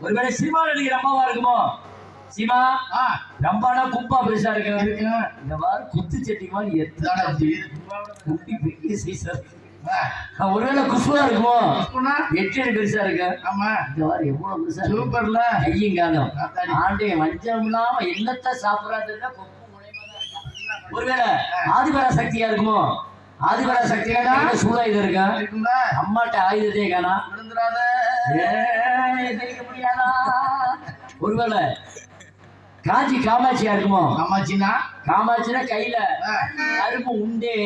ஒருவேளை சினிமா நடிகர் அம்மாவா இருக்குமோ? சீமா ஆ. ரம்பானா கும்பா பெருசா இருக்கு? இந்த மாதிரி குத்து செட்டி மாதிரி எத்தனை. குட்டி பெரிய சைஸா ஒருவேளை குஷ்பா இருக்குமோ? எட்டு பெருசா இருக்கு? ஆமா. இந்த மாதிரி எவ்வளவு பெருசா சூப்பர்ல. கையும் காலம் அத்தாடி. ஆண்டே மஞ்சள் இல்லாம என்னத்த சாப்பிடாதுன்னா. ஒருவேளை ஆதிபரா சக்தியா இருக்குமோ? ஆதிபரா சக்தியா? சூழ இது இருக்கா? அம்மாட்ட ஆயுதத்தையே காணா. விழுந்துடாத. ஒருவேளை காஞ்சி காமாட்சியா இருக்குமோ? ஆமாச்சின்னா காமாட்சினா கையில கருப்பு உண்டே.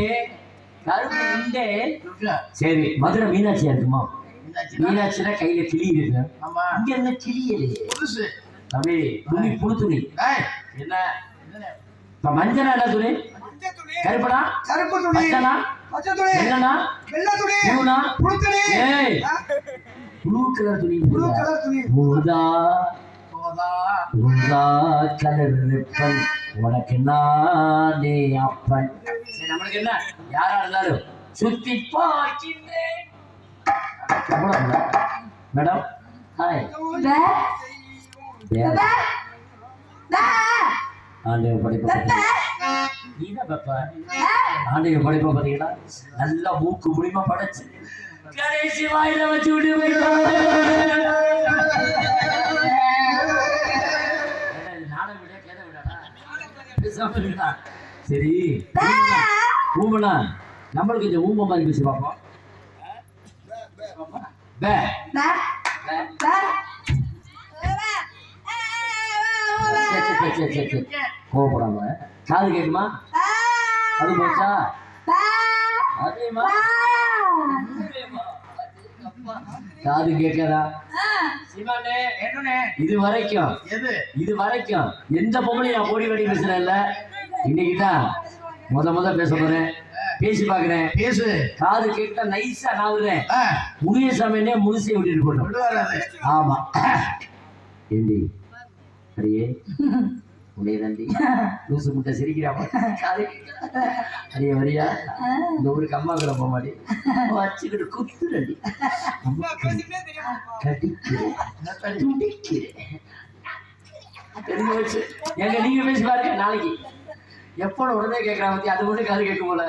கருப்பு உண்டே. சரி மதுரை மீனாட்சியா இருக்குமா? மீனாட்சினா? கையில கிளி இருக்கு. இங்க என்ன கிளியலையே புதுசு. தம்பி துணி புழு துணி என்ன? இப்ப மஞ்சனா என்ன துணி? கருப்பனா? கருப்பு துணி. என்னன்னா வெள்ளை துணி. புழுனா புழு துணி. ஏய். ப்ளூ கலர் துணி புழு கலர் துணி. ஊதா ஊதா கலர் ரிப்பன் உனக்கு நானே அப்பன். சரி நம்மளுக்கு என்ன? யாரா இருந்தாலும் சுத்தி பார்க்கின்றேன். மேடம் ஹாய் ஆண்டவ படைப்ப நீதான் பாப்பா படைப்ப நல்லா மூக்கு முடிமா படைச்சு. கடைசி வாயில வச்சு விட்டு சரி ஊமனா நம்மளுக்கு கொஞ்சம் ஊம மாதிரி பேசி பார்ப்போம். கோவப்படாம காது கேக்குமா? அது போச்சா? அதேமா காது கேட்கதா? இது வரைக்கும். எது? இது வரைக்கும். எந்த பொம்பளையும் நான் ஓடி ஓடி பேசுறேன்ல இன்னைக்கு தான் முத முத பேச போறேன். பேசி பார்க்கிறேன். பேசு. காது கேட்டா நைஸா நாவுறேன். ஆ, முனியசாமினே முழுசை விட்டுட்டு போட்டோம் ஆமா. ஏண்டி? அடியே உடைய நன்றி லூசு முட்டை சிரிக்கிறாமா காது அடியே வரியா? இந்த ஊருக்கு அம்மா கூட போக மாடி வச்சுக்கிட்டு குத்துறடி கடிக்கிறேன். துடிக்கிறேன். தெரிஞ்சு வச்சு எங்க நீங்க பேசி பாருங்க நாளைக்கு. எப்போ உடனே கேட்கறான் பத்தி அது மட்டும் காது கேட்க போல.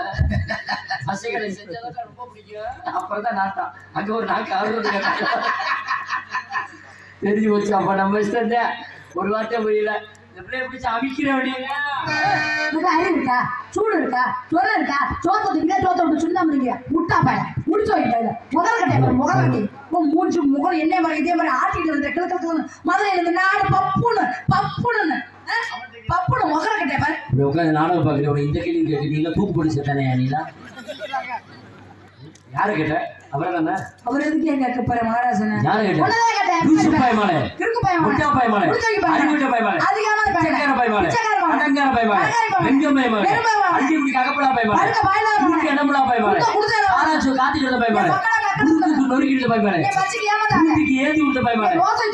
பசங்களை செஞ்சதெல்லாம் ரொம்ப பிடிக்கும் அப்புறம் தான் நாட்டம் அங்க ஒரு நாக்கு ஆர்வம் தெரிஞ்சு போச்சு அப்ப நம்ம இஷ்டம் ஒரு வார்த்தை புரியல. பிடிச்சி இருக்கா? சூடு இருக்கா? சொல்ல இருக்கா? சோத்த திங்க சோத்த விட்டு சுண்ணா முடிங்க முட்டா பையன் முடிச்சு வைக்கல முதல் கட்டை பாரு முகம் கட்டி. உன் மூஞ்சி முகம் என்ன மாதிரி இதே மாதிரி ஆட்டிட்டு வந்து கிழக்கு மதுரையில இருந்து நாடு பப்புன்னு பப்புன்னு? பப்புன்னு முகர கட்டை பாரு. உட்காந்து நாடகம் பார்க்குறேன் இந்த கேள்வி கேட்டு நீங்க தூக்கு போட்டு செத்தானே நீலா யாரை கேட்ட? அப்புறம் தானே? அவர் எதுக்கு எங்க கேட்க போற மகாராஜன? யாரை கேட்ட. அறிவுட்ட பாய்மானே. அடி இப்படி உருட்டு எண்ணமுடா பாய்மானே குடுத்த குடுத்த ஆராய்ச்சி காத்திட்டு பாய்மானே என் பக்கத்துல கட்டு உருட்டுக்கு நொறுக்கிட்டு ஏமாத்தாங்க உருட்டுக்கு ஏந்தி விட்ட பாய்மானே ரோசை